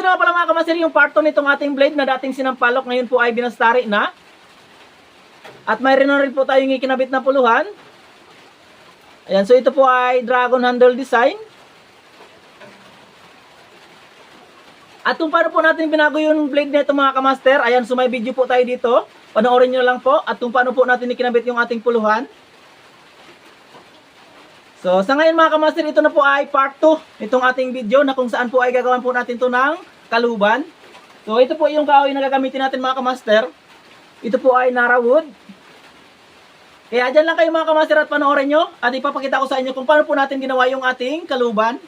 Ito na pala mga kamaster yung part 2 nitong ating blade na dating sinampalok. Ngayon po ay binastari na. At mayroon na rin po tayong ikinabit na puluhan. Ayan, so ito po ay dragon handle design. At kung paano po natin binago yung blade nito mga kamaster, ayan, so may video po tayo dito. Panoorin nyo lang po. At kung paano po natin ikinabit yung ating puluhan. So, sa ngayon mga kamaster, ito na po ay part 2 itong ating video na kung saan po ay gagawin po natin to ng kaluban. So, ito po yung kahoy na gagamitin natin mga kamaster. Ito po ay Nara Wood. Kaya dyan lang kayo mga kamaster at panoorin nyo at ipapakita ko sa inyo kung paano po natin ginawa yung ating kaluban.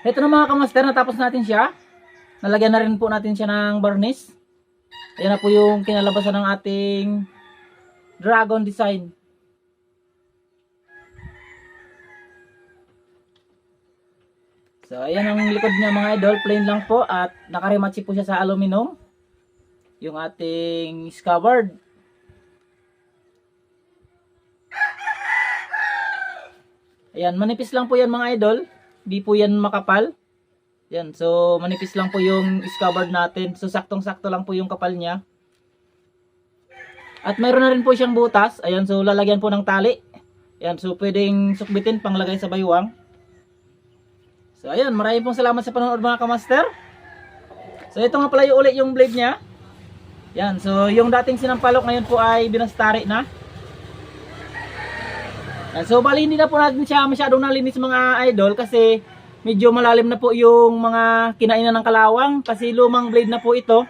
Ito na mga kamaster, natapos natin siya. Nalagyan na rin po natin siya ng varnish. Ayan na po yung kinalabasan ng ating dragon design. So, ayan ang likod niya mga idol. Plain lang po at nakarimatsi po siya sa aluminum. Yung ating scabbard. Ayan, manipis lang po yan mga idol. Di po yan makapal. Yan, so manipis lang po yung scabbard natin. So saktong-sakto lang po yung kapal niya. At mayroon na rin po siyang butas. Ayan, so lalagyan po ng tali. Ayan, so pwedeng sukbitin panglagay sa baywang. So ayan, maraming pong salamat sa panonood mga kamaster. So ito nga pala yung uli yung blade niya. Yan, so yung dating sinampalok ngayon po ay binastari na. So bali hindi na po natin siya masyadong nalinis mga idol kasi medyo malalim na po yung mga kinainan ng kalawang kasi lumang blade na po ito.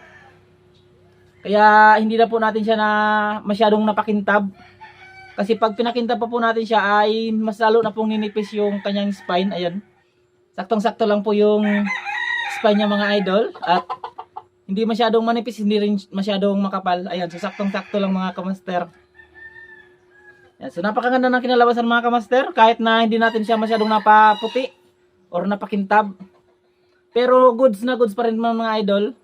Kaya hindi na po natin siya na masyadong napakintab. Kasi pag pinakintab pa po natin siya ay mas lalo na pong ninipis yung kanyang spine. Ayan. Saktong-sakto lang po yung spine niya mga idol. At hindi masyadong manipis, hindi rin masyadong makapal. Ayan, so saktong-sakto lang mga kamaster. Yan, so napakaganda ng kinalabasan mga kamaster. Kahit na hindi natin siya masyadong napaputi or napakintab. Pero goods na goods pa rin mga idol.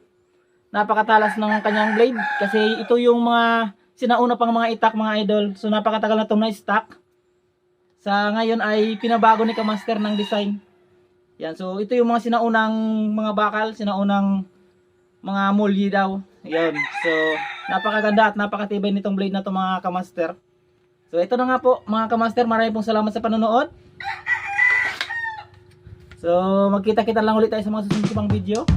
Napakatalas ng kanyang blade. Kasi ito yung mga sinauna pang mga itak mga idol. So napakatagal na itong na-stock. Sa ngayon ay pinabago ni Kamaster ng design. Yan, so ito yung mga sinaunang mga bakal, sinaunang mga mulyi daw. Yan. So, napakaganda at napakatibay nitong blade na to mga kamaster. So, ito na nga po mga kamaster. Maraming pong salamat sa panonood. So, magkita-kita lang ulit tayo sa mga susunod pang video.